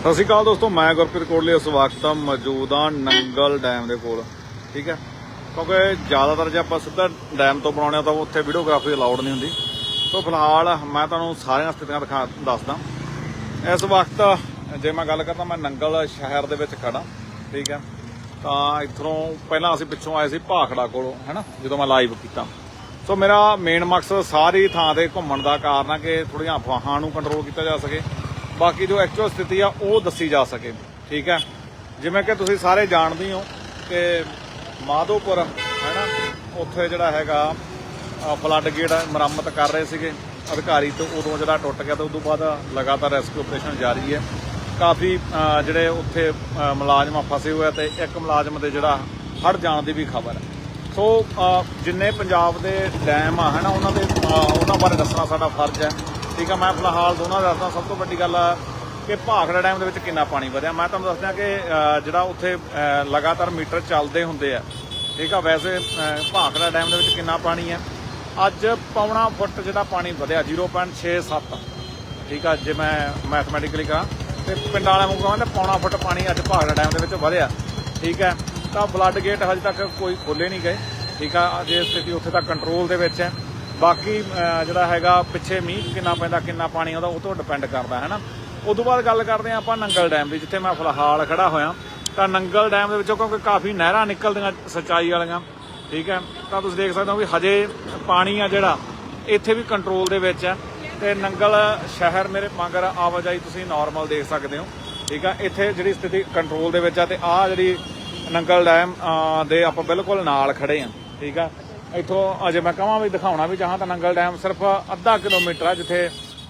ਸਤਿ ਸ਼੍ਰੀ ਅਕਾਲ ਦੋਸਤੋ, ਮੈਂ ਗੁਰਪ੍ਰੀਤ ਕੋਟਲੀ ਇਸ ਵਕਤ ਮੌਜੂਦ ਹਾਂ ਨੰਗਲ ਡੈਮ ਦੇ ਕੋਲ, ਠੀਕ ਹੈ? ਕਿਉਂਕਿ ਜ਼ਿਆਦਾਤਰ ਜੇ ਆਪਾਂ ਸਿੱਧਾ ਡੈਮ ਤੋਂ ਬਣਾਉਣੇ ਆ ਤਾਂ ਉੱਥੇ ਵੀਡੀਓਗ੍ਰਾਫੀ ਅਲਾਉਡ ਨਹੀਂ ਹੁੰਦੀ। ਸੋ ਫਿਲਹਾਲ ਮੈਂ ਤੁਹਾਨੂੰ ਸਾਰੀਆਂ ਸਥਿਤੀਆਂ ਦਿਖਾ, ਦੱਸਦਾ। ਇਸ ਵਕਤ ਜੇ ਮੈਂ ਗੱਲ ਕਰਦਾ, ਮੈਂ ਨੰਗਲ ਸ਼ਹਿਰ ਦੇ ਵਿੱਚ ਖੜਾ ਠੀਕ ਹੈ? ਤਾਂ ਇੱਥੋਂ ਪਹਿਲਾਂ ਅਸੀਂ ਪਿੱਛੋਂ ਆਏ ਸੀ ਭਾਖੜਾ ਕੋਲੋਂ ਹੈਨਾ ਜਦੋਂ ਮੈਂ ਲਾਈਵ ਕੀਤਾ। ਸੋ ਮੇਰਾ ਮੇਨ ਮਕਸਦ ਸਾਰੀ ਥਾਂ ਤੇ ਘੁੰਮਣ ਦਾ ਕਾਰਨ ਆ ਕਿ ਥੋੜੀਆਂ ਅਫਵਾਹਾਂ ਨੂੰ ਕੰਟਰੋਲ ਕੀਤਾ ਜਾ ਸਕੇ। ਬਾਕੀ ਜੋ ਐਕਚੁਅਲ ਸਥਿਤੀ ਆ ਉਹ ਦੱਸੀ ਜਾ ਸਕੇ। ਠੀਕ ਹੈ? ਜਿਵੇਂ ਕਿ ਤੁਸੀਂ ਸਾਰੇ ਜਾਣਦੇ ਹੋ ਕਿ ਮਾਧੋਪੁਰ ਹੈਨਾ ਉੱਥੇ ਜਿਹੜਾ ਹੈਗਾ ਫਲੱਡ ਗੇਟ ਮੁਰੰਮਤ ਕਰ ਰਹੇ ਸੀਗੇ। ਅਧਿਕਾਰੀ ਤੋਂ ਉਦੋਂ ਜਿਹੜਾ ਟੁੱਟ ਗਿਆ ਤਾਂ ਉਦੋਂ ਬਾਅਦ ਲਗਾਤਾਰ ਰੈਸਕਿਊ ਆਪਰੇਸ਼ਨ ਜਾਰੀ ਹੈ। ਕਾਫੀ ਜਿਹੜੇ ਉੱਥੇ ਅ, ਮੁਲਾਜ਼ਮ ਫਸੇ ਹੋਏ ਆ ਤੇ ਇੱਕ ਮੁਲਾਜ਼ਮ ਦੇ ਜਿਹੜਾ ਹੜ ਜਾਣ ਦੀ ਵੀ ਖਬਰ ਹੈ। ਸੋ ਜਿੰਨੇ ਪੰਜਾਬ ਦੇ ਡੈਮ ਆ ਹਨਾ ਉਹਨਾਂ ਦੇ ਉਹਨਾਂ ਬਾਰੇ ਦੱਸਣਾ ਸਾਡਾ ਫਰਜ਼ ਹੈ। ਠੀਕ ਆ, ਮੈਂ ਫਿਲਹਾਲ ਦੋਨਾਂ ਦੱਸਦਾ, ਸਭ ਤੋਂ ਵੱਡੀ ਗੱਲ ਆ ਕਿ ਭਾਖੜਾ ਡੈਮ ਦੇ ਵਿੱਚ ਕਿੰਨਾ ਪਾਣੀ ਵਧਿਆ। ਮੈਂ ਤੁਹਾਨੂੰ ਦੱਸਦਾ ਕਿ ਜਿਹੜਾ ਉੱਥੇ ਲਗਾਤਾਰ ਮੀਟਰ ਚੱਲਦੇ ਹੁੰਦੇ ਆ, ਠੀਕ ਆ, ਵੈਸੇ ਭਾਖੜਾ ਡੈਮ ਦੇ ਵਿੱਚ ਕਿੰਨਾ ਪਾਣੀ ਹੈ ਅੱਜ ਪੌਣਾ ਫੁੱਟ ਜਿਹੜਾ ਪਾਣੀ ਵਧਿਆ 0.67 ਠੀਕ ਆ, ਜੇ ਮੈਂ ਮੈਥਮੈਟਿਕਲੀ ਕਹਾਂ, ਤੇ ਪਿੰਡਾਂ ਵਾਲਿਆਂ ਨੂੰ ਕਹਿੰਦੇ ਪੌਣਾ ਫੁੱਟ ਪਾਣੀ ਅੱਜ ਭਾਖੜਾ ਡੈਮ ਦੇ ਵਿੱਚ ਵਧਿਆ। ਠੀਕ ਹੈ ਤਾਂ ਬਲੱਡ ਗੇਟ ਹਜੇ ਤੱਕ ਕੋਈ ਖੋਲੇ ਨਹੀਂ ਗਏ। ਠੀਕ ਆ ਜੇ ਸਥਿਤੀ ਉੱਥੇ ਤੱਕ ਕੰਟਰੋਲ ਦੇ ਵਿੱਚ ਹੈ। ਬਾਕੀ ਜਿਹੜਾ ਹੈਗਾ ਪਿੱਛੇ ਮੀਂਹ ਕਿੰਨਾ ਪੈਂਦਾ, ਕਿੰਨਾ ਪਾਣੀ ਆਉਂਦਾ, ਉਹ ਤੋਂ ਡਿਪੈਂਡ ਕਰਦਾ, ਹੈ ਨਾ? ਉਦੋਂ ਬਾਅਦ ਗੱਲ ਕਰਦੇ ਹਾਂ ਆਪਾਂ ਨੰਗਲ ਡੈਮ ਦੀ, ਜਿੱਥੇ ਮੈਂ ਫਿਲਹਾਲ ਖੜਾ ਹੋਇਆ। ਤਾਂ ਨੰਗਲ ਡੈਮ ਦੇ ਵਿੱਚੋਂ ਕਿਉਂਕਿ ਕਾਫੀ ਨਹਿਰਾਂ ਨਿਕਲਦੀਆਂ ਸਚਾਈ ਵਾਲੀਆਂ, ਠੀਕ ਹੈ? ਤਾਂ ਤੁਸੀਂ ਦੇਖ ਸਕਦੇ ਹੋ ਵੀ ਹਜੇ ਪਾਣੀ ਆ ਜਿਹੜਾ, ਇੱਥੇ ਵੀ ਕੰਟਰੋਲ ਦੇ ਵਿੱਚ ਹੈ। ਤੇ ਨੰਗਲ ਸ਼ਹਿਰ ਮੇਰੇ ਮਗਰ ਆਵਾਜਾਈ ਤੁਸੀਂ ਨਾਰਮਲ ਦੇਖ ਸਕਦੇ ਹੋ, ਠੀਕ ਆ ਇੱਥੇ ਜਿਹੜੀ ਸਥਿਤੀ ਕੰਟਰੋਲ ਦੇ ਵਿੱਚ ਆ ਤੇ ਆ ਜਿਹੜੀ ਨੰਗਲ ਡੈਮ ਦੇ ਆਪਾਂ ਬਿਲਕੁਲ ਨਾਲ ਖੜੇ ਆ ਠੀਕ ਆ ਇੱਥੋਂ ਅਜੇ ਮੈਂ ਕਹਾਂ ਵੀ ਦਿਖਾਉਣਾ ਵੀ ਚਾਹਾਂ ਤਾਂ ਨੰਗਲ ਡੈਮ ਸਿਰਫ ਅੱਧਾ ਕਿਲੋਮੀਟਰ ਆ, ਜਿੱਥੇ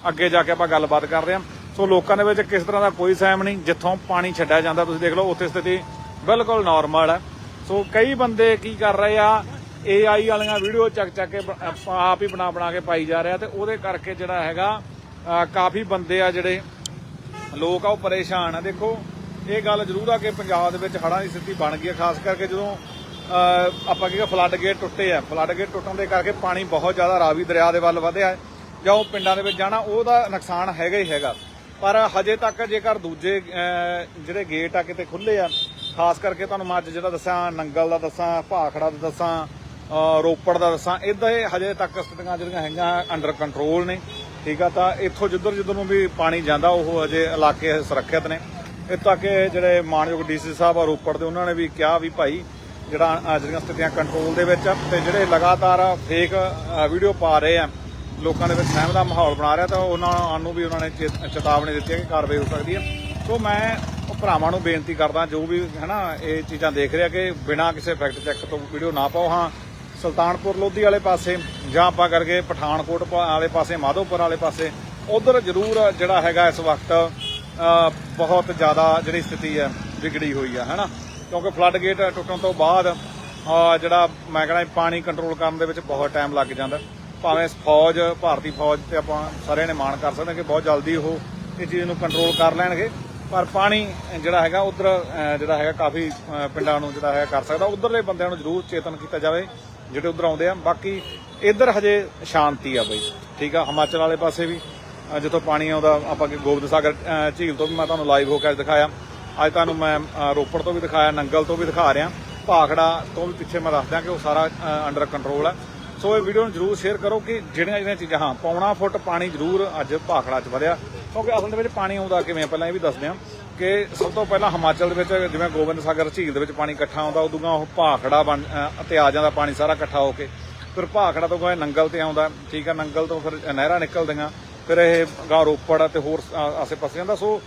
ਅੱਗੇ ਜਾ ਕੇ ਆਪਾਂ ਗੱਲਬਾਤ ਕਰ ਰਹੇ ਹਾਂ। ਸੋ ਲੋਕਾਂ ਦੇ ਵਿੱਚ ਕਿਸ ਤਰ੍ਹਾਂ ਦਾ ਕੋਈ ਸਹਿਮ ਨਹੀਂ, ਜਿੱਥੋਂ ਪਾਣੀ ਛੱਡਿਆ ਜਾਂਦਾ, ਤੁਸੀਂ ਦੇਖ ਲਓ, ਉੱਥੇ ਸਥਿਤੀ ਬਿਲਕੁਲ ਨਾਰਮਲ ਹੈ। ਸੋ ਕਈ ਬੰਦੇ ਕੀ ਕਰ ਰਹੇ ਆ AI ਵਾਲੀਆਂ ਵੀਡੀਓ ਚੱਕ ਚੱਕ ਕੇ ਆਪ ਹੀ ਬਣਾ ਬਣਾ ਕੇ ਪਾਈ ਜਾ ਰਿਹਾ ਤੇ ਉਹਦੇ ਕਰਕੇ ਜਿਹੜਾ ਹੈਗਾ ਕਾਫੀ ਬੰਦੇ ਆ ਜਿਹੜੇ ਲੋਕ ਆ, ਉਹ ਪਰੇਸ਼ਾਨ ਆ। ਦੇਖੋ, ਇਹ ਗੱਲ ਜ਼ਰੂਰ ਆ ਕਿ ਪੰਜਾਬ ਦੇ ਵਿੱਚ ਹੜ੍ਹਾਂ ਦੀ ਸਥਿਤੀ ਬਣ ਗਈ ਹੈ ਖਾਸ ਕਰਕੇ ਜਦੋਂ ਆਪਾਂ ਕਹਿੰਦੇ ਫਲੱਡ ਗੇਟ ਟੁੱਟੇ ਆ। ਫਲੱਡ ਗੇਟ ਟੁੱਟਣ ਦੇ ਕਰਕੇ ਪਾਣੀ ਬਹੁਤ ਜ਼ਿਆਦਾ ਰਾਵੀ ਦਰਿਆ ਦੇ ਵੱਲ ਵਧਿਆ ਜਾਂ ਉਹ ਪਿੰਡਾਂ ਦੇ ਵਿੱਚ ਜਾਣਾ, ਉਹਦਾ ਨੁਕਸਾਨ ਹੈਗਾ ਹੀ ਹੈਗਾ। ਪਰ ਹਜੇ ਤੱਕ ਜੇਕਰ ਦੂਜੇ ਜਿਹੜੇ ਗੇਟ ਆ ਕਿਤੇ ਖੁੱਲੇ ਆ, ਖਾਸ ਕਰਕੇ ਤੁਹਾਨੂੰ ਮੈਂ ਅੱਜ ਜਿਹੜਾ ਦੱਸਾਂ, ਨੰਗਲ ਦਾ ਦੱਸਾਂ, ਭਾਖੜਾ ਦਾ ਦੱਸਾਂ ਰੋਪੜ ਦਾ ਦੱਸਾਂ, ਇਦਾਂ ਇਹ ਹਜੇ ਤੱਕ ਸਥਿਤੀਆਂ ਜਿਹੜੀਆਂ ਹੈਗੀਆਂ ਅੰਡਰ ਕੰਟਰੋਲ ਨੇ। ਠੀਕ ਆ, ਤਾਂ ਇੱਥੋਂ ਜਿੱਧਰ ਜਿੱਧਰ ਨੂੰ ਵੀ ਪਾਣੀ ਜਾਂਦਾ, ਉਹ ਹਜੇ ਇਲਾਕੇ ਸੁਰੱਖਿਅਤ ਨੇ। ਇੱਥੇ ਤੱਕ ਇਹ ਜਿਹੜੇ ਮਾਨਯੋਗ ਡੀਸੀ ਸਾਹਿਬ ਆ ਰੋਪੜ ਦੇ, ਉਹਨਾਂ ਨੇ ਵੀ ਕਿਹਾ ਵੀ ਭਾਈ ਜਿਹੜਾ ਅਹ, ਜਿਹੜੀਆਂ ਸਥਿਤੀਆਂ ਕੰਟਰੋਲ ਦੇ ਵਿੱਚ ਆ ਤੇ ਜਿਹੜੇ ਲਗਾਤਾਰ ਫੇਕ ਵੀਡੀਓ ਪਾ ਰਹੇ ਆ ਲੋਕਾਂ ਦੇ ਵਿੱਚ ਸਹਿਮ ਦਾ ਮਾਹੌਲ ਬਣਾ ਰਿਹਾ ਤਾਂ ਉਹਨਾਂ ਨੂੰ ਵੀ ਉਹਨਾਂ ਨੇ ਚੇ- ਚੇਤਾਵਨੀ ਦਿੱਤੀ ਹੈ ਕਿ ਕਾਰਵਾਈ ਹੋ ਸਕਦੀ ਹੈ। ਸੋ ਮੈਂ ਭਰਾਵਾਂ ਨੂੰ ਬੇਨਤੀ ਕਰਦਾ ਜੋ ਵੀ ਹਨਾ ਇਹ ਚੀਜ਼ਾਂ ਦੇਖ ਰਿਹਾ ਕਿ ਬਿਨਾਂ ਕਿਸੇ ਫੈਕਟ ਚੈੱਕ ਤੋਂ ਵੀਡੀਓ ਨਾ ਪਾਓ ਹਾਂ ਸੁਲਤਾਨਪੁਰ ਲੋਧੀ ਵਾਲੇ ਪਾਸੇ ਜਾਂ ਆਪਾਂ ਕਰਕੇ ਪਠਾਨਕੋਟ ਪਾ- ਵਾਲੇ ਪਾਸੇ ਮਾਧੋਪੁਰ ਵਾਲੇ ਪਾਸੇ ਉਧਰ ਜ਼ਰੂਰ ਜਿਹੜਾ ਹੈਗਾ ਇਸ ਵਕਤ ਬਹੁਤ ਜ਼ਿਆਦਾ ਜਿਹੜੀ ਸਥਿਤੀ ਹੈ ਵਿਗੜੀ ਹੋਈ ਹੈ ਹਨਾ। ਕਿਉਂਕਿ ਫਲੱਡ ਗੇਟ ਟੁੱਟਣ ਤੋਂ ਬਾਅਦ ਜਿਹੜਾ ਮੈਂ ਕਹਿੰਦਾ ਪਾਣੀ ਕੰਟਰੋਲ ਕਰਨ ਦੇ ਵਿੱਚ ਬਹੁਤ ਟਾਈਮ ਲੱਗ ਜਾਂਦਾ। ਭਾਵੇਂ ਫੌਜ, ਭਾਰਤੀ ਫੌਜ ਤੇ ਆਪਾਂ ਸਾਰਿਆਂ ਨੇ ਮਾਣ ਕਰ ਸਕਦੇ ਹਾਂ ਕਿ ਬਹੁਤ ਜਲਦੀ ਉਹ ਇਹ ਚੀਜ਼ ਨੂੰ ਕੰਟਰੋਲ ਕਰ ਲੈਣਗੇ। ਪਰ ਪਾਣੀ ਜਿਹੜਾ ਹੈਗਾ, ਉਧਰ ਜਿਹੜਾ ਹੈਗਾ ਕਾਫੀ ਪਿੰਡਾਂ ਨੂੰ ਜਿਹੜਾ ਹੈਗਾ ਕਰ ਸਕਦਾ। ਉਧਰਲੇ ਬੰਦਿਆਂ ਨੂੰ ਜ਼ਰੂਰ ਚੇਤਨ ਕੀਤਾ ਜਾਵੇ, ਜਿਹੜੇ ਉਧਰ ਆਉਂਦੇ ਆ। ਬਾਕੀ ਇੱਧਰ ਹਜੇ ਸ਼ਾਂਤੀ ਆ ਬਈ। ਠੀਕ ਆ, ਹਿਮਾਚਲ ਵਾਲੇ ਪਾਸੇ ਵੀ ਜਿੱਥੋਂ ਪਾਣੀ ਆਉਂਦਾ, ਆਪਾਂ ਕਿ ਗੋਬਿੰਦ ਸਾਗਰ ਝੀਲ ਤੋਂ ਵੀ ਮੈਂ ਤੁਹਾਨੂੰ ਲਾਈਵ ਹੋ ਕੇ ਦਿਖਾਇਆ। ਅੱਜ ਤੁਹਾਨੂੰ ਮੈਂ ਰੋਪੜ ਤੋਂ ਵੀ ਦਿਖਾਇਆ ਨੰਗਲ ਤੋਂ ਵੀ ਦਿਖਾ ਰਿਹਾ। ਭਾਖੜਾ ਤੋਂ ਵੀ ਪਿੱਛੇ ਮੈਂ ਦੱਸਦਾ ਕਿ ਉਹ ਸਾਰਾ ਅੰਡਰ ਕੰਟਰੋਲ ਹੈ। ਸੋ ਇਹ ਵੀਡੀਓ ਨੂੰ ਜਰੂਰ ਸ਼ੇਅਰ ਕਰੋ ਕਿ ਜਿਹੜੀਆਂ ਜਿਹੜੀਆਂ ਚੀਜ਼ਾਂ ਹਾਂ ਪੌਣਾ ਫੁੱਟ ਪਾਣੀ ਜਰੂਰ ਅੱਜ ਭਾਖੜਾ 'ਚ ਵਧਿਆ। ਕਿਉਂਕਿ ਅਸਲ ਦੇ ਵਿੱਚ ਪਾਣੀ ਆਉਂਦਾ ਕਿਵੇਂ ਪਹਿਲਾਂ ਇਹ ਵੀ ਦੱਸਦੇ ਹਾਂ ਕਿ ਸਭ ਤੋਂ ਪਹਿਲਾਂ ਹਿਮਾਚਲ ਦੇ ਵਿੱਚ ਜਿਵੇਂ ਗੋਬਿੰਦ ਸਾਗਰ ਝੀਲ ਦੇ ਵਿੱਚ ਪਾਣੀ ਇਕੱਠਾ ਆਉਂਦਾ ਉਦੋਂ ਉਹ ਭਾਖੜਾ ਬਣ ਅ, ਤੇ ਆ ਜਾਂਦਾ ਪਾਣੀ ਸਾਰਾ ਇਕੱਠਾ ਹੋ ਕੇ। ਫਿਰ ਭਾਖੜਾ ਤੋਂ ਗਏ ਨੰਗਲ ਤੇ ਆਉਂਦਾ ਠੀਕ ਆ ਨੰਗਲ ਤੋਂ ਫਿਰ ਨਹਿਰਾਂ ਨਿਕਲਦੀਆਂ। ਫਿਰ ਇਹ ਗਾਂ ਰੋਪੜ ਤੇ ਹੋਰ ਆਸੇ-ਪਾਸੇ ਜਾਂਦਾ ਸੋ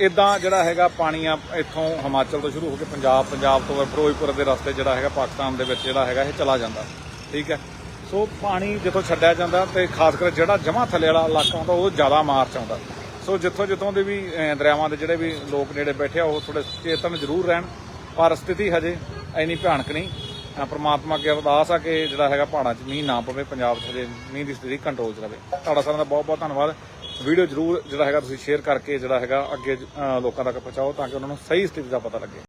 ਇਦਾਂ ਜਿਹੜਾ ਹੈਗਾ ਪਾਣੀ ਆ ਇੱਥੋਂ ਹਿਮਾਚਲ ਤੋਂ ਸ਼ੁਰੂ ਹੋ ਕੇ ਪੰਜਾਬ ਪੰਜਾਬ ਤੋਂ ਫਿਰੋਜ਼ਪੁਰ ਦੇ ਰਸਤੇ ਜਿਹੜਾ ਹੈਗਾ ਪਾਕਿਸਤਾਨ ਦੇ ਵਿੱਚ ਜਿਹੜਾ ਹੈਗਾ ਇਹ ਚਲਾ ਜਾਂਦਾ ਠੀਕ ਹੈ? ਸੋ ਪਾਣੀ ਜਿੱਥੋਂ ਛੱਡਿਆ ਜਾਂਦਾ ਤੇ ਖਾਸ ਕਰ ਜਿਹੜਾ ਜਮਾ ਥੱਲੇ ਵਾਲਾ ਇਲਾਕਾ ਹੁੰਦਾ ਉਹ ਜ਼ਿਆਦਾ ਮਾਰਚ ਆਉਂਦਾ। ਸੋ ਜਿੱਥੋਂ ਜਿੱਥੋਂ ਦੇ ਵੀ ਦਰਿਆਵਾਂ ਦੇ ਜਿਹੜੇ ਵੀ ਲੋਕ ਨੇੜੇ ਬੈਠੇ ਆ ਉਹ ਥੋੜੇ ਚੇਤਨ ਜ਼ਰੂਰ ਰਹਿਣ। ਪਰ ਸਥਿਤੀ ਹਜੇ ਇੰਨੀ ਭਿਆਨਕ ਨਹੀਂ। ਅਹ, ਪ੍ਰਮਾਤਮਾ ਅੱਗੇ ਅਰਦਾਸ ਆ ਕਿ ਜਿਹੜਾ ਹੈਗਾ ਪਹਾੜਾਂ 'ਚ ਮੀਂਹ ਨਾ ਪਵੇ ਪੰਜਾਬ 'ਚ ਹਜੇ ਮੀਂਹ ਦੀ ਸਥਿਤੀ ਕੰਟਰੋਲ 'ਚ ਰਵੇ। ਤੁਹਾਡਾ ਸਾਰਿਆਂ ਦਾ ਬਹੁਤ ਬਹੁਤ ਧੰਨਵਾਦ। ਵੀਡੀਓ ਜ਼ਰੂਰ ਜਿਹੜਾ ਹੈਗਾ ਤੁਸੀਂ ਸ਼ੇਅਰ ਕਰਕੇ ਜਿਹੜਾ ਹੈਗਾ ਅੱਗੇ ਲੋਕਾਂ ਤੱਕ ਪਹੁੰਚਾਓ ਤਾਂ ਕਿ ਉਹਨਾਂ ਨੂੰ ਸਹੀ ਸਥਿਤੀ ਦਾ ਪਤਾ ਲੱਗੇ।